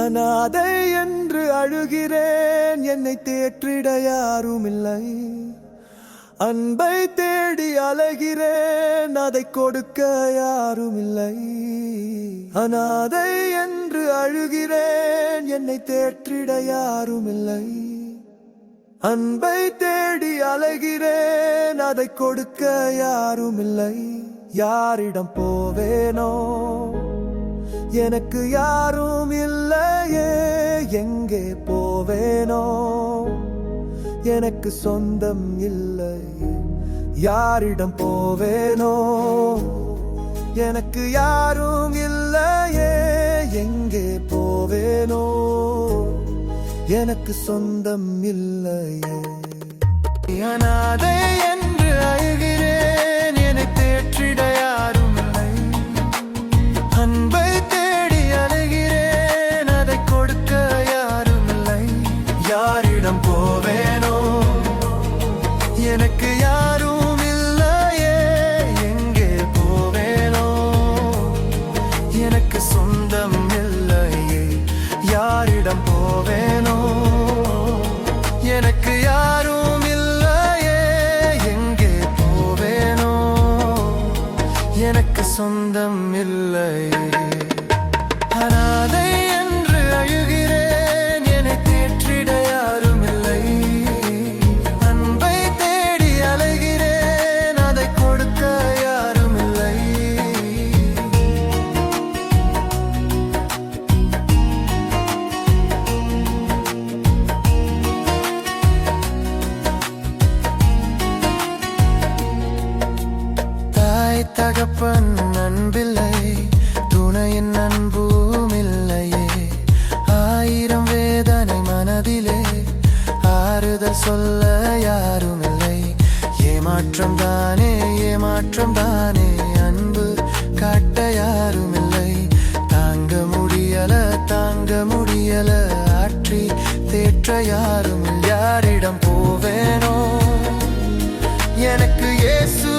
அனாதை என்று அழுகிறேன் என்னை தேற்றிட யாரும் இல்லை அன்பை தேடி அலைகிறேன் அதை கொடுக்க யாரும் இல்லை அனாதை என்று அழுகிறேன் என்னை தேற்றிட யாரும் இல்லை அன்பை தேடி அலைகிறேன் அதை கொடுக்க யாரும் இல்லை யாரிடம் போவேனோ? எனக்கு யாரும் இல்லையே எங்கே போவேனோ? எனக்கு சொந்தம் இல்லை. யாரிடம் போவேனோ? எனக்கு யாரும் இல்லையே. எங்கே போவேனோ? எனக்கு சொந்தம் இல்லையே. அனாதை என்று அழுகிறேன். என்னை தேற்றிட யாரும் இல்லை. அன்பு போவேனோ? எனக்கு யாரும் இல்லையே எங்கே போவேனோ? எனக்கு சொந்தம் இல்லை அனாதை என் தகப்பன் அன்பில்லை துணையின் அன்பும் இல்லையே ஆயிரம் வேதனை மனதிலே ஆறுதல் சொல்ல யாரும் இல்லை ஏமாற்றம் தானே ஏமாற்றம் தானே அன்பு காட்ட யாரும் இல்லை தாங்க முடியல தாங்க முடியல ஆற்றி தேற்ற யாரும் யாரிடம் போவேனோ? எனக்கு இயேசு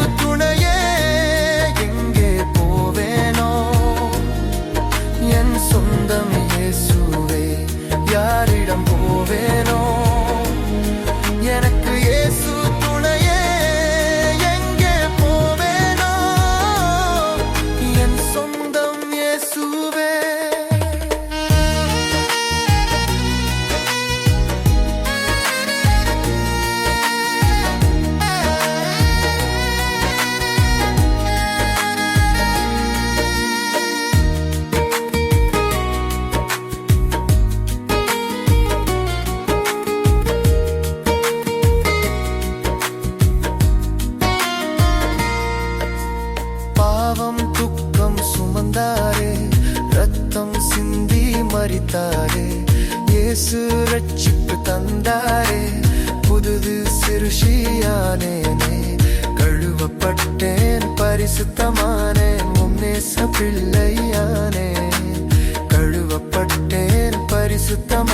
கழுவப்பட்டேன் பரிசுத்தமானேன் முன்னேச பிள்ளையானே கழுவப்பட்டேன் பரிசுத்தம்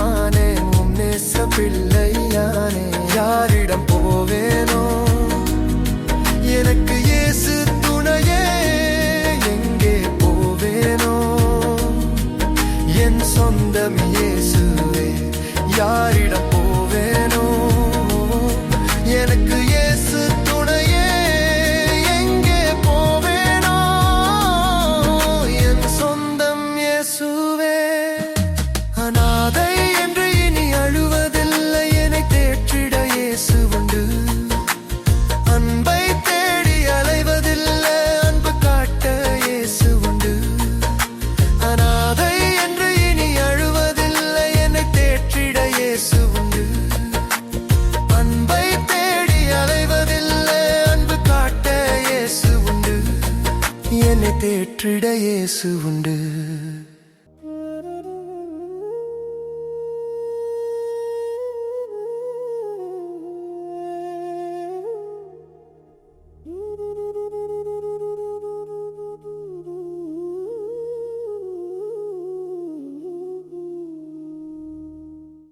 இயேசு இயேசு உண்டு.